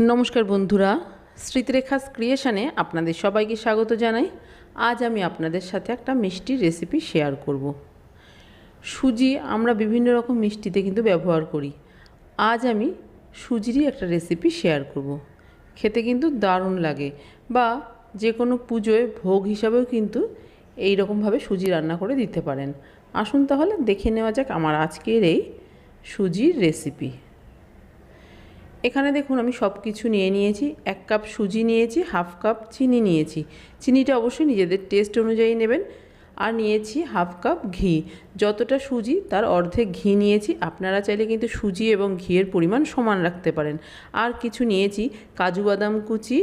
নমস্কার বন্ধুরা, স্মৃতিরেখাস ক্রিয়েশনে আপনাদের সবাইকে স্বাগত জানাই। আজ আমি আপনাদের সাথে একটা মিষ্টির রেসিপি শেয়ার করব। সুজি আমরা বিভিন্ন রকম মিষ্টিতে কিন্তু ব্যবহার করি। আজ আমি সুজিরই একটা রেসিপি শেয়ার করব। খেতে কিন্তু দারুণ লাগে বা যে কোনো পুজোয় ভোগ হিসাবেও কিন্তু এই রকমভাবে সুজি রান্না করে দিতে পারেন। আসুন তাহলে দেখে নেওয়া যাক আমার আজকের এই সুজির রেসিপি। এখানে দেখুন আমি সব কিছু নিয়ে নিয়েছি, এক কাপ সুজি নিয়েছি, হাফ কাপ চিনি নিয়েছি। চিনিটা অবশ্যই নিজেদের টেস্ট অনুযায়ী নেবেন। আর নিয়েছি হাফ কাপ ঘি। যতটা সুজি, তার অর্ধেক ঘি নিয়েছি। আপনারা চাইলে কিন্তু সুজি এবং ঘিয়ের পরিমাণ সমান রাখতে পারেন। আর কিছু নিয়েছি, কাজু বাদাম কুচি,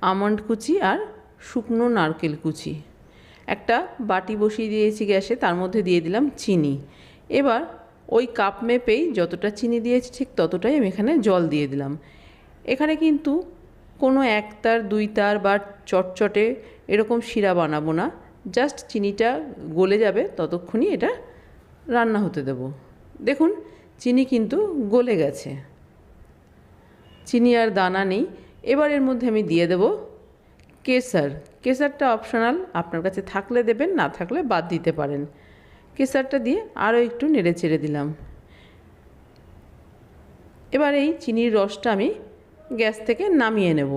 আমন্ড কুচি আর শুকনো নারকেল কুচি। একটা বাটি বসিয়ে দিয়েছি গ্যাসে, তার মধ্যে দিয়ে দিলাম চিনি। এবার ওই কাপ মেপেই যতটা চিনি দিয়েছি ঠিক ততটাই আমি এখানে জল দিয়ে দিলাম। এখানে কিন্তু কোনো এক তার দুই তার বা চটচটে এরকম শিরা বানাবো না। জাস্ট চিনিটা গলে যাবে, ততক্ষণই এটা রান্না হতে দেব। দেখুন, চিনি কিন্তু গলে গেছে। চিনি আর দানা নেই। এবার এর মধ্যে আমি দিয়ে দেব কেসার। কেসারটা অপশনাল আপনার কাছে থাকলে দেবেন, না থাকলে বাদ দিতে পারেন। কেসারটা দিয়ে আরও একটু নেড়ে চেড়ে দিলাম। এবার এই চিনির রসটা আমি গ্যাস থেকে নামিয়ে নেব।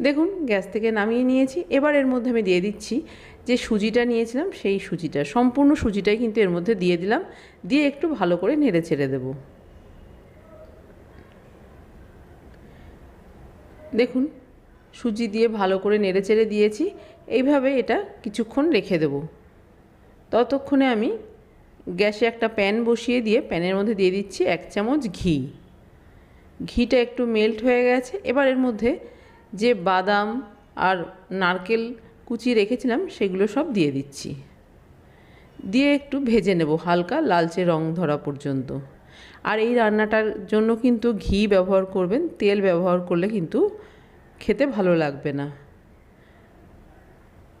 দেখুন, গ্যাস থেকে নামিয়ে নিয়েছি। এবার এর মধ্যে আমি দিয়ে দিচ্ছি যে সুজিটা নিয়েছিলাম, সেই সুজিটা। সম্পূর্ণ সুজিটাই কিন্তু এর মধ্যে দিয়ে দিলাম। দিয়ে একটু ভালো করে নেড়ে ছেড়ে দেব। দেখুন, সুজি দিয়ে ভালো করে নেড়ে চেড়ে দিয়েছি। এইভাবে এটা কিছুক্ষণ রেখে দেব। ততক্ষণে আমি গ্যাসে একটা প্যান বসিয়ে দিয়ে, প্যানের মধ্যে দিয়ে দিচ্ছি এক চামচ ঘি। ঘিটা একটু মেল্ট হয়ে গেছে। এবার এর মধ্যে যে বাদাম আর নারকেল কুচি রেখেছিলাম, সেগুলো সব দিয়ে দিচ্ছি। দিয়ে একটু ভেজে নেব হালকা লালচে রং ধরা পর্যন্ত। আর এই রান্নাটার জন্য কিন্তু ঘি ব্যবহার করবেন, তেল ব্যবহার করলে কিন্তু খেতে ভালো লাগবে না।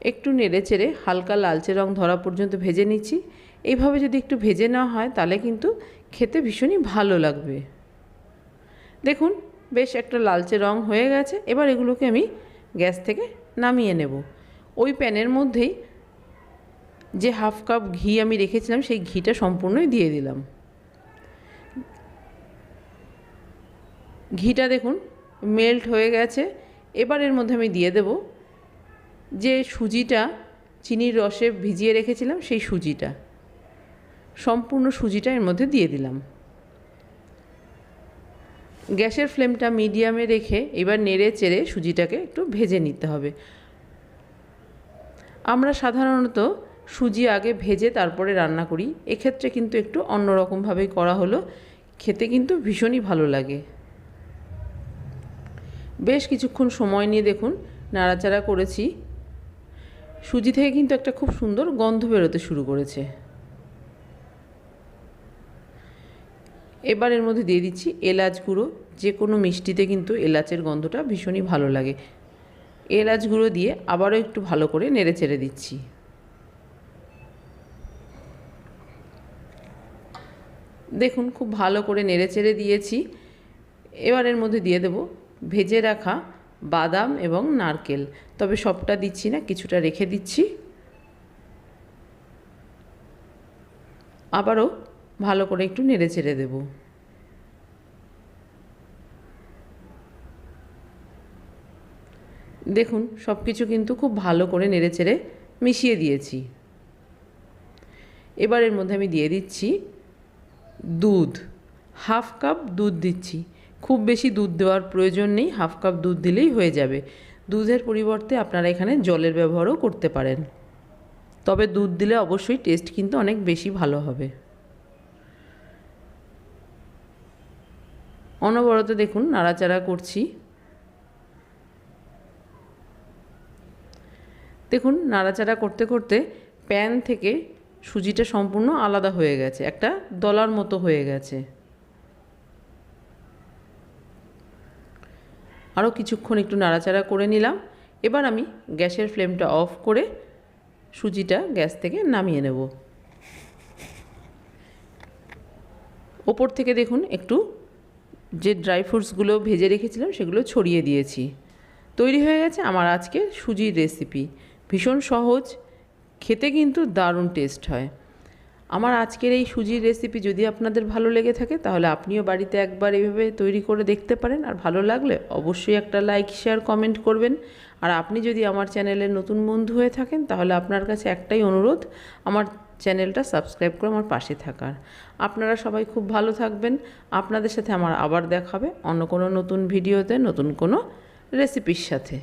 একটু নেড়ে চেড়ে হালকা লালচে রং ধরা পর্যন্ত ভেজে নিচ্ছি। এইভাবে যদি একটু ভেজে নেওয়া হয়, তাহলে কিন্তু খেতে ভীষণই ভালো লাগবে। দেখুন, বেশ একটা লালচে রং হয়ে গেছে। এবার এগুলোকে আমি গ্যাস থেকে নামিয়ে নেব। ওই প্যানের মধ্যেই যে হাফ কাপ ঘি আমি রেখেছিলাম, সেই ঘিটা সম্পূর্ণই দিয়ে দিলাম। ঘিটা দেখুন, মেল্ট হয়ে গেছে। এবার এর মধ্যে আমি দিয়ে দেব যে সুজিটা, চিনির রসে ভিজিয়ে রেখেছিলাম, সেই সুজিটা। সম্পূর্ণ সুজিটা এর মধ্যে দিয়ে দিলাম। গ্যাসের ফ্লেমটা মিডিয়ামে রেখে এবার নেড়ে চেড়ে সুজিটাকে একটু ভেজে নিতে হবে। আমরা সাধারণত সুজি আগে ভেজে তারপরে রান্না করি। এক্ষেত্রে কিন্তু একটু অন্যরকমভাবেই করা হলো। খেতে কিন্তু ভীষণই ভালো লাগে। বেশ কিছুক্ষণ সময় নিয়ে দেখুন, নাড়াচাড়া করেছি। সুজি থেকে কিন্তু একটা খুব সুন্দর গন্ধ বেরোতে শুরু করেছে। এবার এর মধ্যে দিয়ে দিচ্ছি এলাচ গুঁড়ো। যে কোনো মিষ্টিতে কিন্তু এলাচের গন্ধটা ভীষণই ভালো লাগে। এলাচ গুঁড়ো দিয়ে আবারও একটু ভালো করে নেড়ে চেড়ে দিচ্ছি। দেখুন, খুব ভালো করে নেড়ে চেড়ে দিয়েছি। এবার এর মধ্যে দিয়ে দেব ভেজে রাখা বাদাম এবং নারকেল। তবে সবটা দিচ্ছি না, কিছুটা রেখে দিচ্ছি। আবারও ভালো করে একটু নেড়ে চেড়ে দেব। দেখুন সব কিছু কিন্তু খুব ভালো করে নেড়ে চেড়ে মিশিয়ে দিয়েছি। এবার এর মধ্যে আমি দিয়ে দিচ্ছি দুধ। হাফ কাপ দুধ দিচ্ছি। খুব বেশি দুধ দেওয়ার প্রয়োজন নেই, হাফ কাপ দুধ দিলেই হয়ে যাবে। দুধের পরিবর্তে আপনারা এখানে জলের ব্যবহারও করতে পারেন। তবে দুধ দিলে অবশ্যই টেস্ট কিন্তু অনেক বেশি ভালো হবে। অনবরত দেখুন, নাড়াচাড়া করছি। দেখুন, নাড়াচাড়া করতে করতে প্যান থেকে সুজিটা সম্পূর্ণ আলাদা হয়ে গেছে, একটা দলার মতো হয়ে গেছে। আরও কিছুক্ষণ একটু নাড়াচাড়া করে নিলাম। এবার আমি গ্যাসের ফ্লেমটা অফ করে সুজিটা গ্যাস থেকে নামিয়ে নেব। ওপর থেকে দেখুন একটু যে ড্রাই ফ্রুটসগুলো ভেজে রেখেছিলাম সেগুলো ছড়িয়ে দিয়েছি। তৈরি হয়ে গেছে আমার আজকে সুজির রেসিপি। ভীষণ সহজ, খেতে কিন্তু দারুণ টেস্ট হয়। আমার আজকের এই সুজির রেসিপি যদি আপনাদের ভালো লেগে থাকে, তাহলে আপনিও বাড়িতে একবার এইভাবে তৈরি করে দেখতে পারেন। আর ভালো লাগলে অবশ্যই একটা লাইক শেয়ার কমেন্ট করবেন। আর আপনি যদি আমার চ্যানেলের নতুন বন্ধু হয়ে থাকেন, তাহলে আপনার কাছে একটাই অনুরোধ, আমার চ্যানেলটা সাবস্ক্রাইব করে আমার পাশে থাকার। আপনারা সবাই খুব ভালো থাকবেন। আপনাদের সাথে আমার আবার দেখাবে অন্য কোনো নতুন ভিডিওতে নতুন কোনো রেসিপির সাথে।